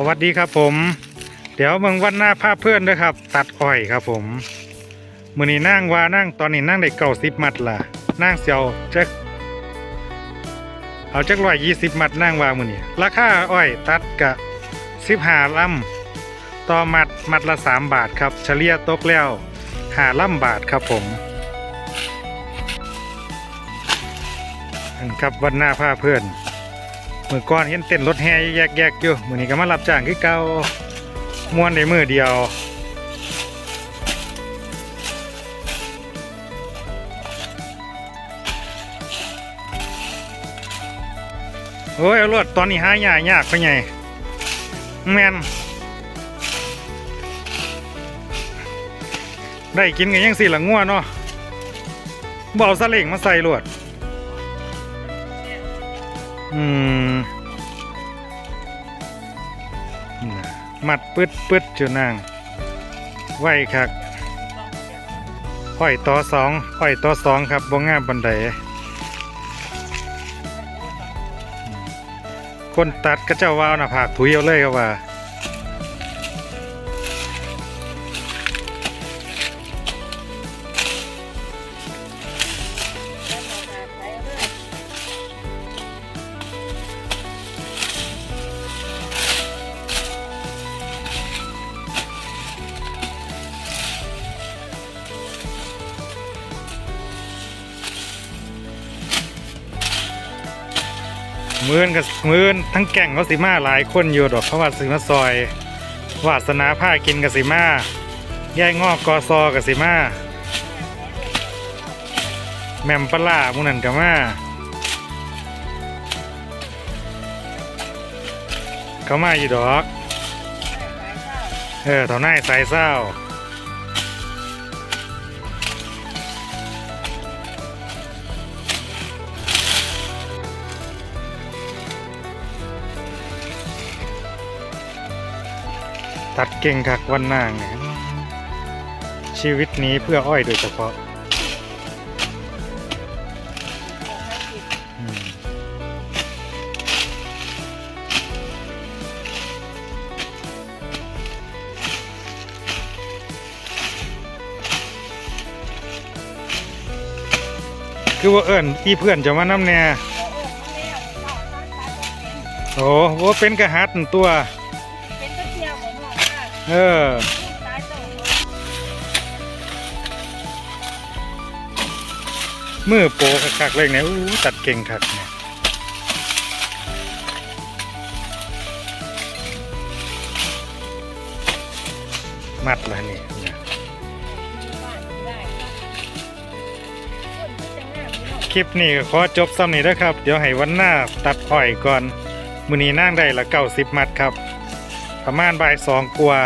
สวัสดีครับผม เดี๋ยวเมืองวันหน้าภาพเพื่อนด้วยครับ ตัดอ้อยครับผมมือนี้นั่งว่านั่งตอนนี้นั่งได้เก้าสิบมัดล่ะนั่งเสียวจักเอาจักร้อยยี่สิบมัดนั่งว่ามือนี้ราคาอ้อยตัดกะสิบห้าลำต่อมัดมัดละสามบาทครับ เฉลี่ยตกแล้วหาลำบาทครับผมอันครับวันหน้าภาพเพื่อน มือก่อนเห็นเต้นรถแห่แยกๆอยู่มือนี้ก็มารับจ้างคือเก่าม่วนในมือเดียวโอ้ยเอารถตอนนี้หายากยากไปไงแมนได้กินกันยังสี่หลังงัวเนาะบเอาสลิงมาใส่รวด อืมน่ะมัดปื๊ดปื๊ดจุนาง ไว้ครับห้อยต่อสองห้อยต่อสองครับบ่ง่ามบันไดคนตัดก็เจ้าว่าวหน้าผากถุยเอาเลยครับว่า มือนกับมือนทั้งแก่งเขาสิมาหลายคนอยู่ดอกเขาว่าสิมาซอย วาสนาผ้ากินกับสิมาย่ายงอกกอซอกับสิมาแมมปลาร้าหมุนันกับมาเขามาอยู่ดอก เออเท่านั้นสายเศร้า ตัดเก่งคักวันนางเนี่ยชีวิตนี้เพื่ออ้อยโดยเฉพาะคือว่าเอิญอีเพื่อนจะมาน้ำแน่โอ้โหเป็นกระหัดนั่นตัว เออตายโตมือโปคักๆเลยเนี่ยอู้ตัดเก่งคักเนี่ยมัดแล้วนี่คลิปนี้ก็ขอจบซ้ำนี้นะครับ เดี๋ยวให้วันหน้าตัดอ้อยก่อน มือนี้นั่งได้ละเก้าสิบมัดครับ ประมาณบ่ายสองกว่า